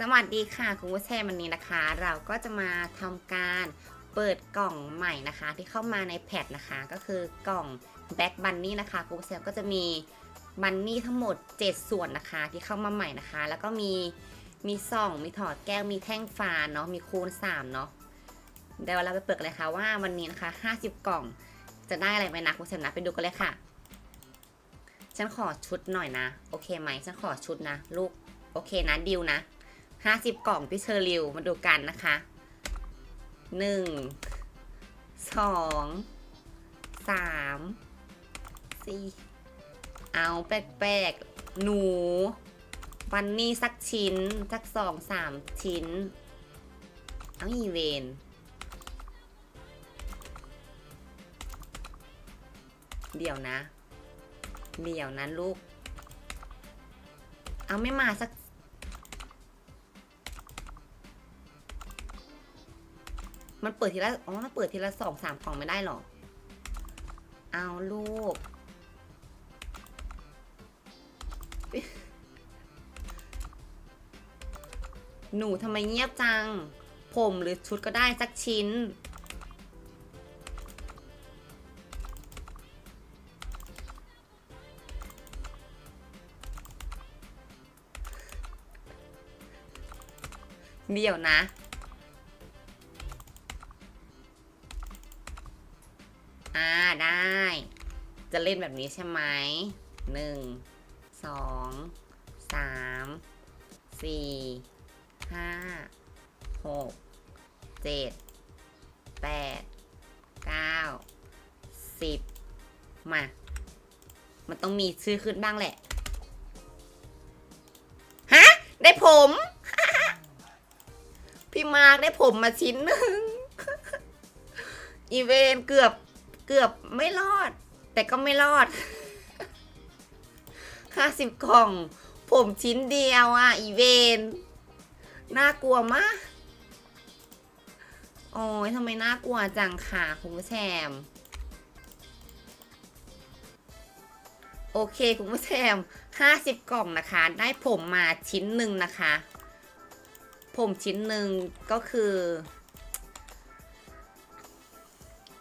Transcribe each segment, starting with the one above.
สวัสดีค่ะคุณผู้ชมวันนี้นะคะ เราก็จะมาทำการเปิดกล่องใหม่นะคะ ที่เข้ามาในแพทนะคะ ก็คือกล่องแบ็กบันนี่นะคะคุณผู้ชมก็จะมีบันนี่ทั้งหมด 7 ส่วนนะคะ ที่เข้ามาใหม่นะคะ แล้วก็มีมีส่องมีถอดแก้วมีแท่งฟานเนาะมีคูณ3เนาะเดี๋ยวเราไปเปิดกันเลยค่ะว่าวันนี้นะคะ 50 กล่องจะได้อะไรไหมนะคุณผู้ชมนะไปดูกันเลยค่ะ ฉันขอชุดหน่อยนะ โอเคไหมฉันขอชุดนะ ลูกโอเคนะดิวนะ ห้าสิบกล่องพี่เชอริวมาดูกันนะคะหนึ่งสองสามสี่เอาแปลกๆ หนูบันนี่สักชิ้น สักสองสามชิ้น เอาอีเวนเดี๋ยวนะ เดี๋ยวนะลูก เอาไม่มาสัก มันเปิดทีละ อ๋อ มันเปิดทีละสองสามกล่องไม่ได้หรอ เอาลูก หนูทำไมเงียบจัง ผมหรือชุดก็ได้สักชิ้น เดี๋ยวนะ อ่าได้ จะเล่นแบบนี้ใช่ไหมหนึ่งสองสามสี่ห้าหกเจ็ดแปดเก้าสิบมา มันต้องมีชื่อขึ้นบ้างแหละ ฮะ ได้ผม พี่มาร์กได้ผมมาชิ้นหนึ่งอีเวนเกือบ เกือบไม่รอด แต่ก็ไม่รอดห้าสิบกล่อง ผมชิ้นเดียวอะ อีเวนน่ากลัวมากโอ้ยทำไมน่ากลัวจังค่ะคุณผู้ชมโอเคคุณผู้ชมห้าสิบกล่องนะคะ ได้ผมมาชิ้นหนึ่งนะคะ ผมชิ้นหนึ่งก็คือ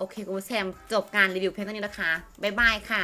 โอเคคุณผู้ชมจบการรีวิวเพียงเท่านี้นะคะ บ๊ายบายค่ะ